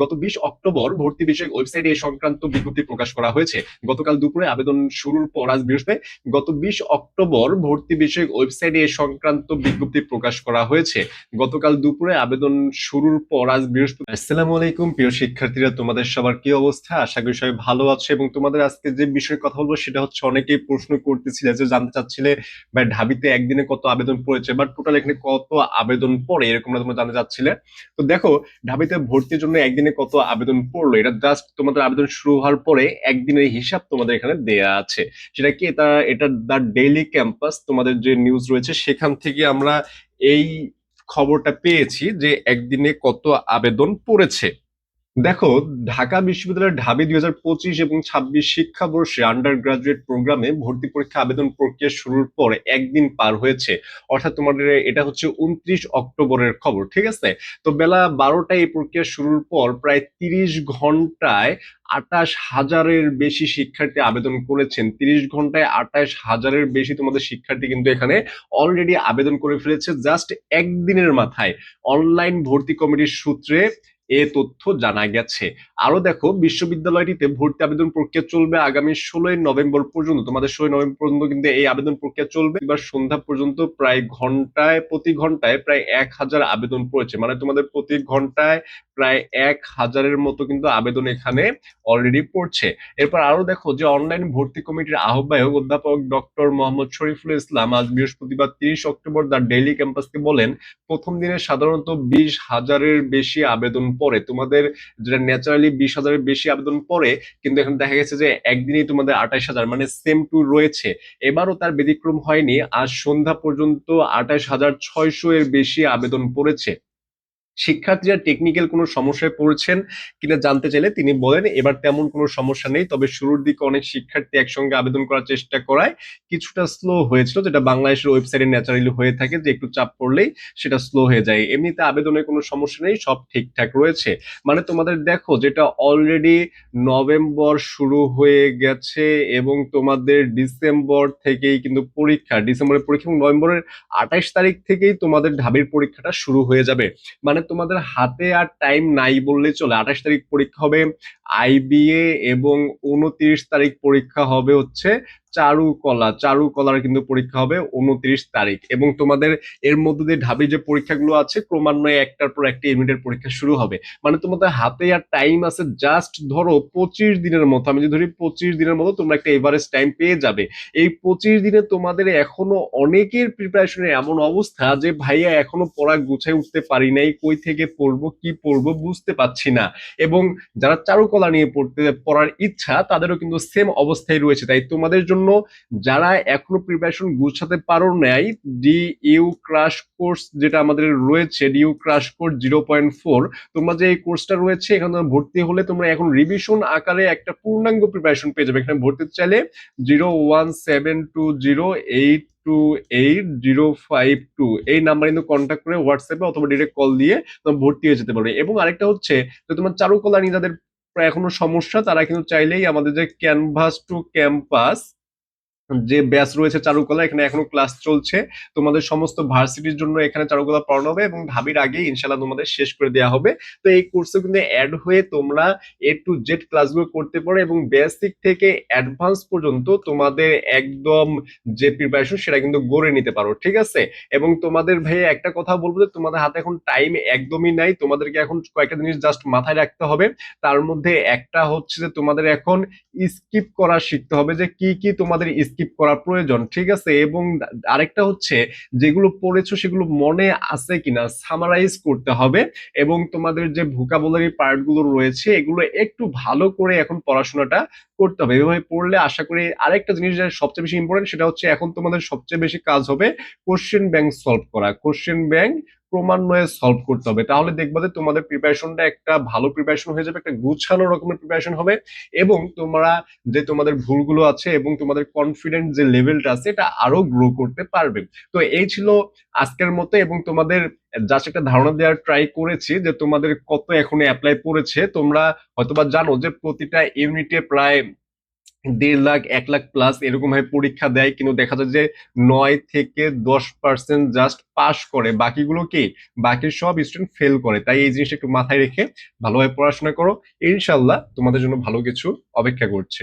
গত বিশ অক্টোবর ভর্তি বিষয়ক ওয়েবসাইটে এই সংক্রান্ত বিজ্ঞপ্তি প্রকাশ করা হয়েছে। গতকাল দুপুরে আবেদন শুরুর পর আজ বৃহস্পতি, গত বিশ অক্টোবর ভর্তি বিষয়ক ওয়েবসাইটে এই সংক্রান্ত বিজ্ঞপ্তি প্রকাশ করা হয়েছে। গতকাল দুপুরে আবেদন শুরুর পর আজ বৃহস্পতি আসসালামু আলাইকুম, প্রিয় শিক্ষার্থীরা, তোমাদের সবার কি অবস্থা? আশা করি সবাই ভালো আছে এবং তোমাদের আজকে যে বিষয়ে কথা বলব সেটা হচ্ছে অনেকেই প্রশ্ন করতেছিলে যে জানতে চাচ্ছিলে, ভাই, ঢাবিতে একদিনে কত আবেদন পড়েছে? বাট টোটাল এখানে কত আবেদন পড়ে এরকম তোমরা জানতে চাচ্ছিলে। তো দেখো, ঢাবিতে ভর্তির জন্য একদিনে কত আবেদন পড়ল? এটা জাস্ট তোমাদের আবেদন শুরু হওয়ার পরে একদিনের হিসাব তোমাদের এখানে দেয়া আছে। সেটা কি? এটা এটা দ্য ডেইলি ক্যাম্পাস তোমাদের যে নিউজ রয়েছে, সেখান থেকে আমরা এই খবরটা পেয়েছি যে একদিনে কত আবেদন পড়েছে। দেখো, ঢাকা বিশ্ববিদ্যালয়ের ঢাবি দুই হাজার পঁচিশ এবং ছাব্বিশ শিক্ষাবর্ষে আন্ডার গ্রাজুয়েট প্রোগ্রামে ভর্তি পরীক্ষা আবেদন প্রক্রিয়া শুরুর পর একদিন পার হয়েছে। অর্থাৎ তোমাদের এটা হচ্ছে উনত্রিশ অক্টোবরের খবর, ঠিক আছে? তো বেলা বারোটায় এই প্রক্রিয়া শুরুর পর প্রায় তিরিশ ঘন্টায় আটাশ হাজারের বেশি শিক্ষার্থী আবেদন করেছেন। তিরিশ ঘন্টায় আটাশ হাজারের বেশি তোমাদের শিক্ষার্থী কিন্তু এখানে অলরেডি আবেদন করে ফেলেছে। জাস্ট একদিনের মাথায় অনলাইন ভর্তি কমিটির সূত্রে এ তথ্য জানা গেছে। আরও দেখো, বিশ্ববিদ্যালয়টিতে ভর্তি আবেদন প্রক্রিয়া চলবে আগামী ষোলোই নভেম্বর পর্যন্ত। তোমাদের ষোলোই নভেম্বর পর্যন্ত কিন্তু এই আবেদন প্রক্রিয়া চলবে। এবার সন্ধ্যা পর্যন্ত প্রায় ঘন্টায়, প্রতি ঘন্টায় প্রায় এক হাজার আবেদন পড়েছে। মানে তোমাদের প্রতি ঘন্টায় প্রায় এক হাজারের মতো কিন্তু আবেদন এখানে অলরেডি পড়ছে। এরপর আরও দেখো যে অনলাইন ভর্তি কমিটির আহ্বায়ক অধ্যাপক ডক্টর মোহাম্মদ শরীফুল ইসলাম আজ বৃহস্পতিবার তিরিশ অক্টোবর দ্য ডেইলি ক্যাম্পাসকে বলেন, প্রথম দিনে সাধারণত বিশ হাজারের বেশি আবেদন পড়ে। তোমাদের যেটা ন্যাচারালি বিশ হাজারের বেশি আবেদন পড়ে, কিন্তু এখন দেখা গেছে যে একদিনই তোমাদের আঠাশ হাজার মানে সেম টু রয়েছে। এবারও তার ব্যতিক্রম হয়নি। আজ সন্ধ্যা পর্যন্ত আঠাশ হাজার ছয়শো এর বেশি আবেদন পড়েছে। শিক্ষার্থীরা টেকনিক্যাল কোনো সমস্যায় পড়ছেন কিনা জানতে চাইলে তিনি বলেন, এবার তেমন কোনো সমস্যা নেই, তবে শুরুর দিকে অনেক শিক্ষার্থী একসঙ্গে আবেদন করার চেষ্টা করায় কিছুটা স্লো হয়েছিল, যেটা বাংলাদেশের ওয়েবসাইটে ন্যাচারালি হয়ে থাকে যে একটু চাপ পড়লেই সেটা স্লো হয়ে যায়। এমনিতে আবেদনের কোনো সমস্যা নেই, সব ঠিকঠাক রয়েছে। মানে তোমাদের দেখো, যেটা অলরেডি নভেম্বর শুরু হয়ে গেছে এবং তোমাদের ডিসেম্বর থেকেই কিন্তু পরীক্ষা, ডিসেম্বরের পরীক্ষা এবং নভেম্বরের আঠাইশ তারিখ থেকেই তোমাদের ঢাবির পরীক্ষাটা শুরু হয়ে যাবে। মানে তোমাদের হাতে আর টাইম নাই বললে চলে। আঠাশ তারিখ পরীক্ষা হবে আইবিএ এবং উনত্রিশ তারিখ পরীক্ষা হবে হচ্ছে চারুকলা, চারুকলার কিন্তু পরীক্ষা হবে উনত্রিশ তারিখ। এবং তোমাদের এর মধ্যে দিয়ে ঢাবি যে পরীক্ষাগুলো আছে, ক্রমান্বয়ে একটার পর একটা ইউনিটের পরীক্ষা শুরু হবে। মানে তোমাদের হাতে আর টাইম আছে জাস্ট ধরো পঁচিশ দিনের মতো। আমি যদি ধরি পঁচিশ দিনের মতো, তোমরা একটা এভারেজ টাইম পেয়ে যাবে। এই পঁচিশ দিনে তোমাদের এখনও অনেকের প্রিপারেশনের এমন অবস্থা যে, ভাইয়া, এখনও পড়া গুছাই উঠতে পারি নাই, কই থেকে পড়ব, কি পড়ব, বুঝতে পাচ্ছি না। এবং যারা চারুকলা নিয়ে পড়তে, পড়ার ইচ্ছা, তাদেরও কিন্তু সেম অবস্থায় রয়েছে। তাই তোমাদের জন্য যারা এখনও প্রিপারেশন গুছাতে পারো নাই ডি ইউ ক্রাশ কোর্স যেটা আমাদের রয়েছে D U crash course zero point four তোমরা যে এই কোর্সটা রয়েছে, এখানে ভর্তি হলে তোমরা এখন রিভিশন আকারে একটা পূর্ণাঙ্গ প্রিপারেশন পেয়ে যাবে। এখানে ভর্তি চাইলে zero one seven two zero eight two eight zero five two এই নাম্বার কিন্তু কন্ট্যাক্ট করে হোয়াটসঅ্যাপে অথবা ডিরেক্ট কল দিয়ে তোমরা ভর্তি হয়ে যেতে পারবে। এবং আরেকটা হচ্ছে যে তোমার চারুকলা নিয়ে যাদের এখনও সমস্যা, তারা কিন্তু চাইলেই আমাদের যে ক্যানভাস টু ক্যাম্পাস যে ব্যাচ রয়েছে চারুকলা, এখানে এখনও ক্লাস চলছে। তোমাদের সমস্ত ভার্সিটির জন্য এখানে চারুকলা পড়ানো হবে এবং ঢাবির আগে ইনশাল্লাহ তোমাদের শেষ করে দেওয়া হবে। তো এই কোর্সে কিন্তু অ্যাড হয়ে তোমরা এ টু জেড ক্লাসগুলো করতে পারো এবং বেসিক থেকে অ্যাডভান্স পর্যন্ত তোমাদের একদম যে প্রিপারেশন সেটা কিন্তু গড়ে নিতে পারো, ঠিক আছে? এবং তোমাদের ভাইয়া একটা কথা বলব যে তোমাদের হাতে এখন টাইম একদমই নাই। তোমাদেরকে এখন কয়েকটা জিনিস জাস্ট মাথায় রাখতে হবে। তার মধ্যে একটা হচ্ছে যে তোমাদের এখন স্কিপ করা শিখতে হবে যে কি কি তোমাদের স্কিপ করা প্রয়োজন, ঠিক আছে? এবং আরেকটা হচ্ছে যেগুলো পড়েছো সেগুলো মনে আছে কিনা সামারাইজ করতে হবে এবং তোমাদের যে ভোকাবুলারি পার্টগুলো রয়েছে এগুলো একটু ভালো করে এখন পড়াশোনাটা করতে হবে। এভাবে পড়লে আশা করি আরেকটা জিনিস যেটা সবচেয়ে বেশি ইম্পর্টেন্ট সেটা হচ্ছে এখন তোমাদের সবচেয়ে বেশি কাজ হবে কোশ্চেন ব্যাংক সলভ করা। কোশ্চেন ব্যাংক ক্রমান্বয়ে সলভ করতে হবে। তাহলে দেখবা যে তোমাদের প্রিপারেশনটা একটা ভালো প্রিপারেশন হয়ে যাবে, একটা গুছানো রকমের প্রিপারেশন হবে এবং তোমরা যে তোমাদের ভুলগুলো আছে এবং তোমাদের কনফিডেন্ট যে লেভেলটা আছে, এটা আরও গ্রো করতে পারবে। তো এই ছিল আজকের মতো এবং তোমাদের জাস্ট একটা ধারণা দেওয়ার ট্রাই করেছি যে তোমাদের কত এখন অ্যাপ্লাই পড়েছে। তোমরা হয়তোবা জানো যে প্রতিটা ইউনিটে প্রায় দেড় লাখ, এক লাখ প্লাস এরকম ভাবে পরীক্ষা দেয়, কিন্তু দেখা যায় যে নয় থেকে দশ পার্সেন্ট জাস্ট পাস করে। বাকিগুলো কি? বাকি সব স্টুডেন্ট ফেল করে। তাই এই জিনিসটা একটু মাথায় রেখে ভালোভাবে পড়াশোনা করো। ইনশাল্লাহ তোমাদের জন্য ভালো কিছু অপেক্ষা করছে।